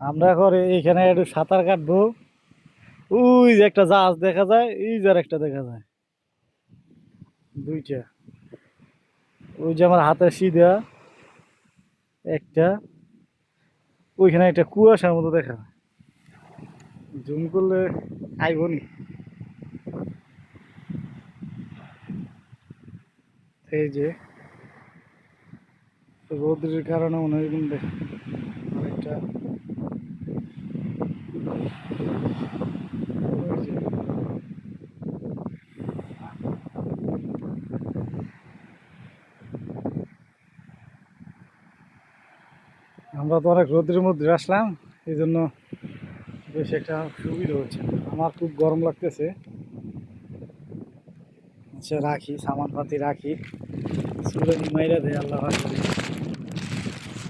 আমরা এখন এইখানে একটু সাঁতার কাটবো। ওই যে একটা জাহাজ দেখা যায়, এই যে একটা দেখা যায়। দুইটা। ওই যে আমার হাতে সিধা, একটা। ওইখানে একটা কুয়াশার মতো দেখা যায়। জুম করলে আইব নি। এই যে, রোদ্রের কারণে হয় কিন্তু অনেকটা ওই যে। আমরা তো অনেক রোদ্রের মধ্যে আসলাম, এই জন্য বেশ একটা সুবিধা হচ্ছে। আমার খুব গরম লাগতেছে। আচ্ছা রাখি, সামান পাতি রাখি। সুরে মাইরা দেয়, আল্লাহ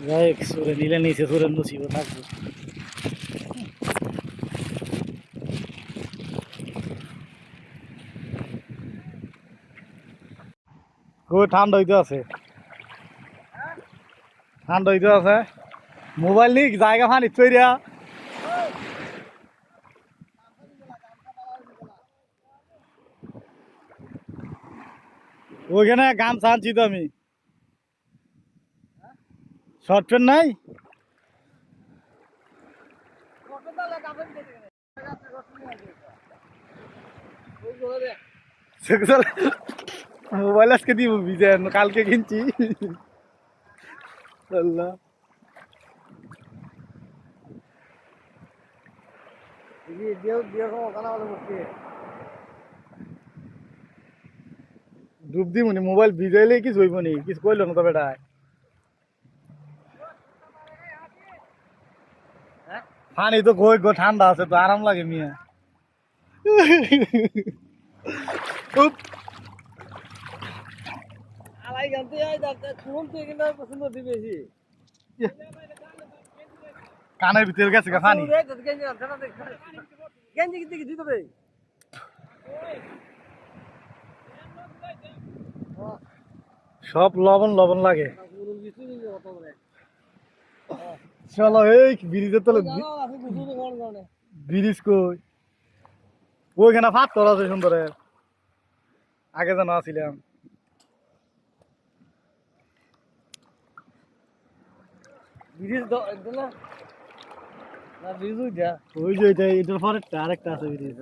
যাই সুরে নিলে নিচে সুরের নসিব থাকবে খুব ঠান্ডা হইতে আছে। ঠান্ডা হইতে আছে। মোবাইল নিক জায়গা ফানি তৈরিয়া ওইখানে গামছা আনছি তো আমি। শর্ট প্যান্ট নাই? মোবাইল আজকে দিব বিজেন কালকে কিনছি। আল্লাহ। ডুব দি মনি মোবাইল ভিজাইলে কিছু হইব নি কিছু কইল না তো বেটায়। পানি তো কই গো ঠান্ডা আছে তো আরাম লাগে মিয়া। কানের ভিতরে গেছে পানি সব লবণ লবণ লাগে চলো এই ব্রিজের তলে ব্রিজ কই ওইখানে ফাত্তর আছে সুন্দরের আগে যেন আসিলাম ব্রিজ না না ব্রিজ উই ওই যে এটা এটার পরে আরেকটা আছে ব্রিজ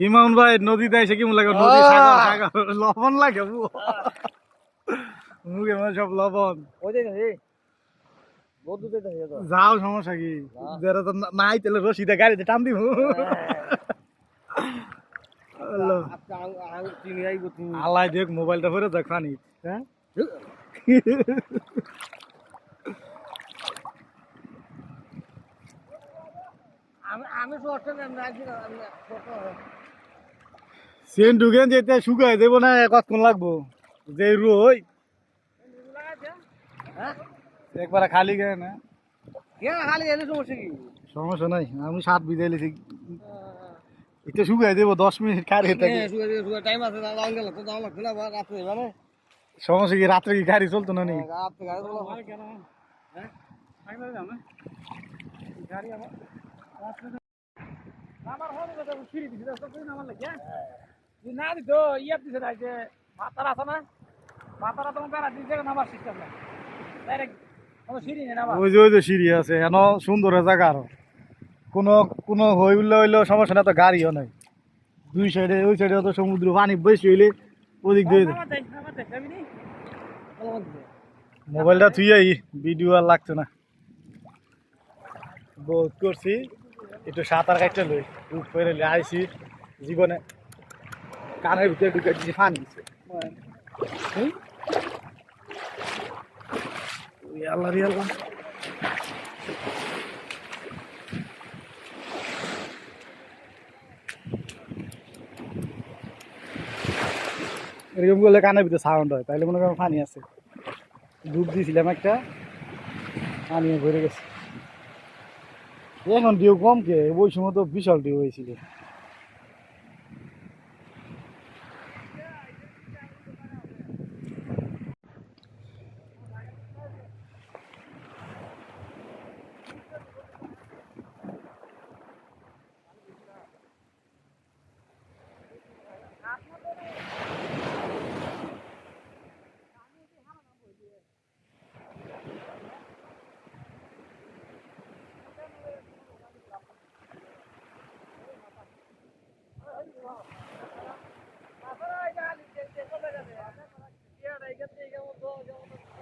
ইমাম ভাই নদীতে এসে কি মনে লাগে? নদী সাগর সাগর। লবণ লাগে বু। মুখের মধ্যে সব লবণ। ওই তো। যাও সমস্যা কি? যারা তো নাই তাহলে রশিদে গাড়িতে টান দিব। আল্লাহ। আপকা আং চিনি আই গো তুমি। আল্লাহ দেখ মোবাইলটা ভরে দেখ পানি হ্যাঁ আমি আমি শর্ট না আমি আছি না আমি শর্ট সেন ঢুকেন যেতে শুকাই দেবো না কতক্ষণ লাগবো? যে রই হ্যাঁ? একবার খালি গেছে না খালি সমস্যা কি? সমস্যা নাই আমি সাত বিদায় লিখি এটা শুকাই দেবো দশ মিনিট খারি হ্যাঁ টাইম আছে গেল মানে সমস্যা কি রাত্রে কি গাড়ি চলতো না নি রাতে গাড়ি বলো হ্যাঁ আমার হলে তো ফিরি দিছে তো কই নামার লাগে না দিত ইয়া দিছে না যে মাতার আছে না মাতারা তোমার বেড়া দিছে নামার সিস্টেম না ডাইরেক্ট কোনো সিঁড়ি নেই নামার। ওই যে ওই যে সিঁড়ি আছে এন সুন্দর জায়গা আরও। কোনো কোনো হই উঠলে হইলেও সমস্যা না তো গাড়িও নাই। দুই সাইডে ওই সাইডে তো সমুদ্র পানি বেশি হইলে ওদিক দিয়ে মোবাইলটা থুই ভিডিও আর লাগছে না। বহুত করছি একটু সাঁতার কাটতে লই উঠ করে আইছি। জীবনে কানের ভিতরে ঢুকে দিছি, ফান দিছে। আল্লাহ রে আল্লাহ। এরকম করলে কানের ভিতরে সাউন্ড হয়, তাইলে মনে করেন পানি আছে। ডুব দিয়েছিলাম একটা পানি ভরে গেছে। এখন ডিউ কম কে? ওই সময় তো বিশাল ডিউ হয়েছিল। go, go, go.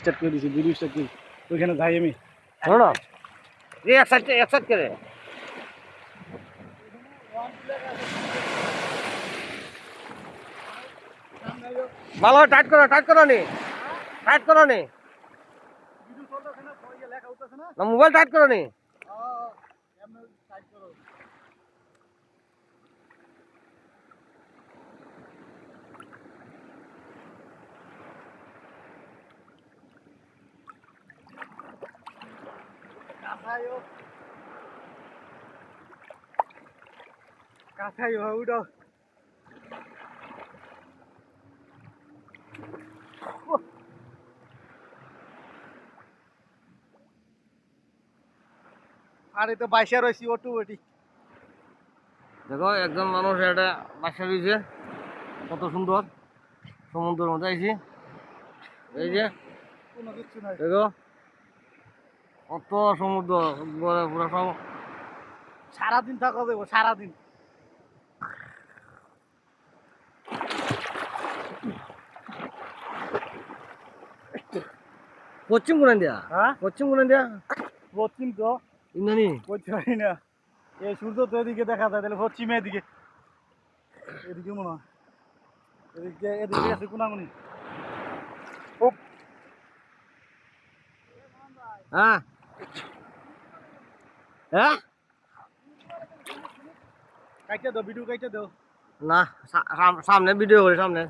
Start করে দিছি ভিডিও স্টার্ট করি ওইখানে যাই আমি। শোনো না। এই এক সাইড এক সাইড করে। ভালো টাইট করো টাইট করো নি। টাইট করো নি। মোবাইল টাইট করো নি। কাছাই উঠো। আরে তো বাইশে রয়েছি ওটু ওটি দেখো একজন মানুষ এটা বাসা দিয়েছে কত সুন্দর সমুদ্রের মধ্যে আইছি। এই যে কোনো নাই। দেখো কত সমুদ্র পুরো পুরো সব সারাদিন থাকা যাব সারাদিন। পশ্চিম কোন দিয়া হ্যাঁ পশ্চিম কোন দিয়া পশ্চিম তো ইন্দানি পারি না এই সূর্য তো এদিকে দেখা যায় তাহলে পশ্চিমে এদিকে এদিকে মনে হয় এদিকে এদিকে আছে কোনাগুনি হ্যাঁ হ্যাঁ কাইটা দাও ভিডিও কাইটা দাও না সাম- সামনে ভিডিও করি সামনে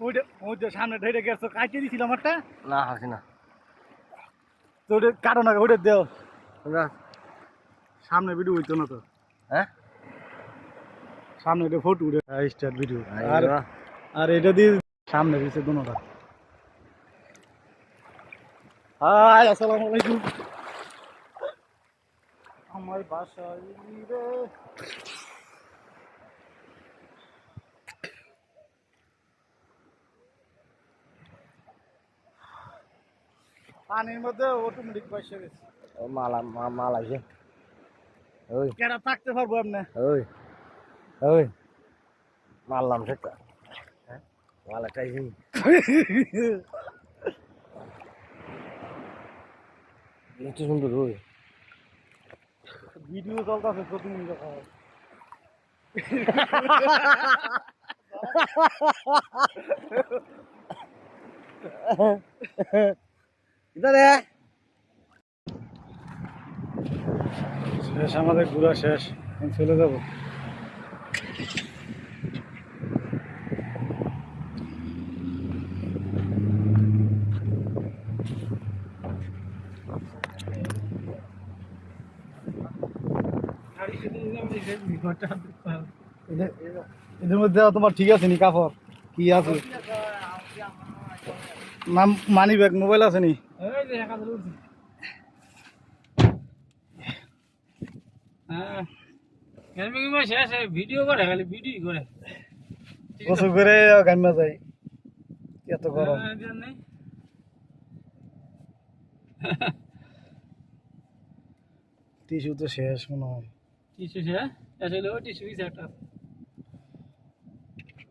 ওইটা ওইটা সামনে ঢেড়ে গেছো কাইটে দিছিলাম একটা না হাসি না তো ওটা কাটো না ওইটা দেও। সামনে ভিডিও হইতো না তো। হ্যাঁ? সামনে একটা ফটো উঠে স্টার্ট ভিডিও আর আর এটা দিয়ে সামনে দিছে দোনোটা। হাই আসসালামু আলাইকুম। আমার বাসায় পানির মধ্যে অটোমেটিক পয়সা গেছে। ও মালা মাল আছে ওই কেনা থাকতে পারব এমনি? ওই ওই। মারলাম সেটা। হ্যাঁ মাল আইছি এত সুন্দর ওই। ভিডিও চলতেছে প্রতিদিন দেখা হয় এটা রে শেষ, আমাদের ঘোরা শেষ। চলে যাব। এদের- মধ্যে তোমার ঠিক আছে নি কাপড় কি আছে? নাম মানি ব্যাগ মোবাইল আছে নি? ভিডিও করে খালি ভিডিও করে গোসল করে গাম্মা যাই এত টিস্যু তো শেষ মনে হয়। টিসু সে আসলে ও টিসু একটা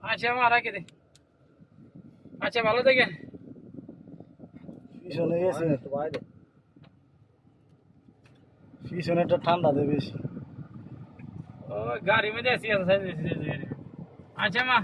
আচ্ছা আমার রাখে দে। আচ্ছা ভালো থেকে পিছনে গেছে একটু বাইরে। পিছনে একটা ঠান্ডা দেবে বেশি। ও গাড়ি মধ্যে আসি আছে আচ্ছা মা।